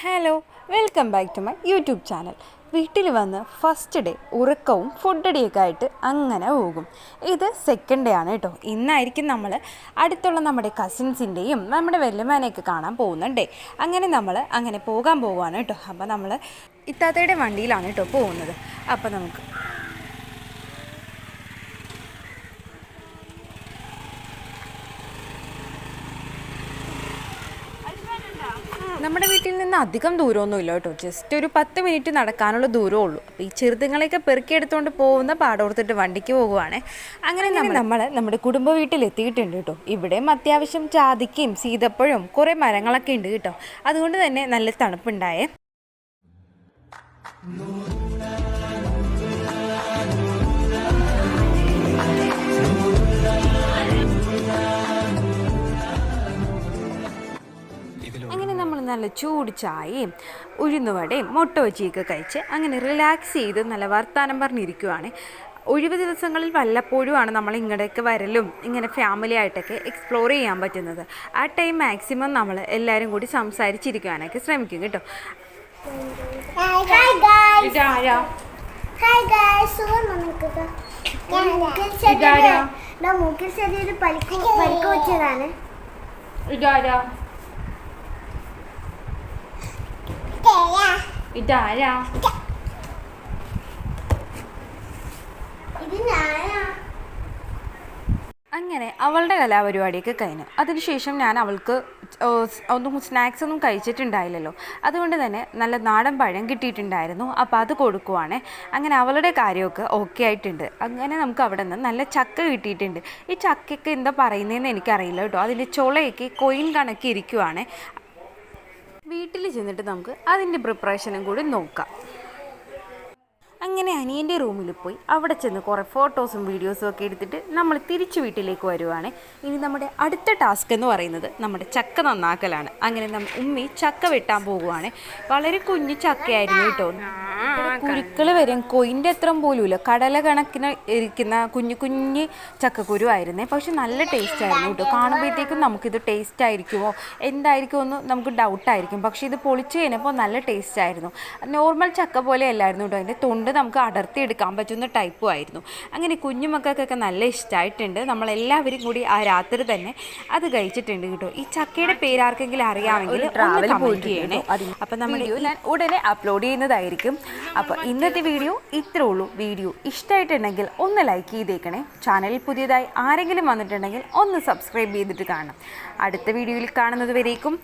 Hello welcome back to my YouTube channel വീട്ടിൽ വന്ന് first day ഉറക്കവും ഫുഡടിയൊക്കെ ആയിട്ട് അങ്ങനെ പോകും. ഇത് സെക്കൻഡ് ഡേ ആണ് കേട്ടോ. ഇന്നായിരിക്കും നമ്മൾ അടുത്തുള്ള നമ്മുടെ കസിൻസിന്റെയും നമ്മുടെ വെല്ലുമാനെയൊക്കെ കാണാൻ പോകുന്നുണ്ട് അങ്ങനെ നമ്മൾ അങ്ങനെ പോകാൻ പോവുകയാണ് കേട്ടോ. അപ്പോൾ നമ്മൾ ഇത്താത്തയുടെ വണ്ടിയിലാണ് കേട്ടോ പോകുന്നത്. അപ്പോൾ നമുക്ക് നമ്മുടെ വീട്ടിൽ നിന്ന് അധികം ദൂരമൊന്നും ഇല്ല കേട്ടോ. ജസ്റ്റ് ഒരു പത്ത് മിനിറ്റ് നടക്കാനുള്ള ദൂരമേ ഉള്ളൂ. അപ്പോൾ ഈ ചെറുതുങ്ങളെയൊക്കെ പെറുക്കിയെടുത്തുകൊണ്ട് പോകുന്ന പാടോർത്തിട്ട് വണ്ടിക്ക് പോകുവാണ്. അങ്ങനെ നമ്മൾ നമ്മുടെ കുടുംബ വീട്ടിൽ എത്തിയിട്ടുണ്ട് കേട്ടോ. ഇവിടെയും അത്യാവശ്യം ചാതിക്കയും സീതപ്പഴവും കുറേ മരങ്ങളൊക്കെ ഉണ്ട് കേട്ടോ. അതുകൊണ്ട് തന്നെ നല്ല തണുപ്പുണ്ടായേ. നല്ല ചൂട് ചായയും ഉഴുന്നുവടയും മുട്ട ബജിയൊക്കെ കഴിച്ച് അങ്ങനെ റിലാക്സ് ചെയ്ത് നല്ല വർത്താനം പറഞ്ഞിരിക്കുവാണ്. ഒഴിവ് ദിവസങ്ങളിൽ വല്ലപ്പോഴുമാണ് നമ്മൾ ഇങ്ങോട്ടേക്ക് വരലും ഇങ്ങനെ ഫാമിലി ആയിട്ടൊക്കെ എക്സ്പ്ലോർ ചെയ്യാൻ പറ്റുന്നത്. ആ ടൈം മാക്സിമം നമ്മൾ എല്ലാവരും കൂടി സംസാരിച്ചിരിക്കുവാനൊക്കെ ശ്രമിക്കും കേട്ടോ! ഇതാരാ? മൂക്കിൽ ചെറിയൊരു പരിക്ക് പരിക്ക് വെച്ചതാണ്. ഇതാരാ? ഇതാരാ ഇത് അങ്ങനെ അവളുടെ കലാപരിപാടിയൊക്കെ കഴിഞ്ഞു. അതിനുശേഷം ഞാൻ അവൾക്ക് ഒന്നും സ്നാക്സ് ഒന്നും കഴിച്ചിട്ടുണ്ടായില്ലല്ലോ. അതുകൊണ്ട് തന്നെ നല്ല നാടൻ പഴം കിട്ടിയിട്ടുണ്ടായിരുന്നു. അപ്പോൾ അത് കൊടുക്കുവാണേ. അങ്ങനെ അവളുടെ കാര്യമൊക്കെ ഓക്കെ ആയിട്ടുണ്ട്. അങ്ങനെ നമുക്ക് അവിടെ നിന്ന് നല്ല ചക്ക കിട്ടിയിട്ടുണ്ട്. ഈ ചക്കയ്ക്ക് എന്താ പറയുന്നതെന്ന് എനിക്കറിയില്ല കേട്ടോ. അതിന്റെ ചുളയൊക്കെ കൊയിൻ കണക്കി ഇരിക്കുവാണേ വീട്ടിൽ ചെന്നിട്ട് നമുക്ക് അതിന്റെ പ്രിപ്പറേഷനും കൂടി നോക്കാം. അങ്ങനെ അനിയന്റെ റൂമിൽ പോയി. അവിടെ ചെന്ന് കുറേ ഫോട്ടോസും വീഡിയോസും ഒക്കെ എടുത്തിട്ട് നമ്മൾ തിരിച്ചു വീട്ടിലേക്ക് വരുവാണ്. ഇനി നമ്മുടെ അടുത്ത ടാസ്ക് എന്ന് പറയുന്നത് നമ്മുടെ ചക്ക നന്നാക്കലാണ്. അങ്ങനെ നമ്മ ഉമ്മി ചക്ക വെട്ടാൻ പോകുവാണ് വളരെ കുഞ്ഞു ചക്കയായിരുന്നു കേട്ടോ. കുരുക്കൾ വരും. കൊയിന്റെ അത്ര പോലുമില്ല. കടല കണക്കിന് ഇരിക്കുന്ന കുഞ്ഞു കുഞ്ഞു ചക്കക്കുരു ആയിരുന്നേ. പക്ഷെ നല്ല ടേസ്റ്റ് ആയിരുന്നു കേട്ടോ കാണുമ്പോഴത്തേക്കും നമുക്കിത് ടേസ്റ്റ് ആയിരിക്കുമോ? എന്തായിരിക്കുമോ എന്ന് നമുക്ക് ഡൗട്ടായിരിക്കും പക്ഷേ ഇത് പൊളിച്ച് കഴിഞ്ഞപ്പോൾ നല്ല ടേസ്റ്റ് ആയിരുന്നു. നോർമൽ ചക്ക പോലെ അല്ലായിരുന്നു കേട്ടോ അതിന്റെ തൊണ്ട് നമുക്ക് അടർത്തി എടുക്കാൻ പറ്റുന്ന ടൈപ്പും ആയിരുന്നു. അങ്ങനെ കുഞ്ഞു മക്കൾക്കൊക്കെ നല്ല ഇഷ്ടമായിട്ടുണ്ട് നമ്മളെല്ലാവരും കൂടി ആ രാത്രി തന്നെ അത് കഴിച്ചിട്ടുണ്ട് കേട്ടോ ഈ ചക്കയുടെ പേര് ആർക്കെങ്കിലും അറിയാമെങ്കിൽ ട്രാവൽ പോയിട്ട് ചെയ്യണേ. അപ്പം നമ്മൾ ഞാൻ ഉടനെ അപ്ലോഡ് ചെയ്യുന്നതായിരിക്കും. അപ്പോൾ ഇന്നത്തെ വീഡിയോ ഇത്രേ ഉള്ളൂ. വീഡിയോ ഇഷ്ടമായിട്ടുണ്ടെങ്കിൽ ഒന്ന് ലൈക്ക് ചെയ്തേക്കണേ. ചാനലിൽ പുതിയതായി ആരെങ്കിലും വന്നിട്ടുണ്ടെങ്കിൽ ഒന്ന് സബ്സ്ക്രൈബ് ചെയ്തിട്ട് കാണണം. അടുത്ത വീഡിയോയിൽ കാണുന്നത് വരേക്കും.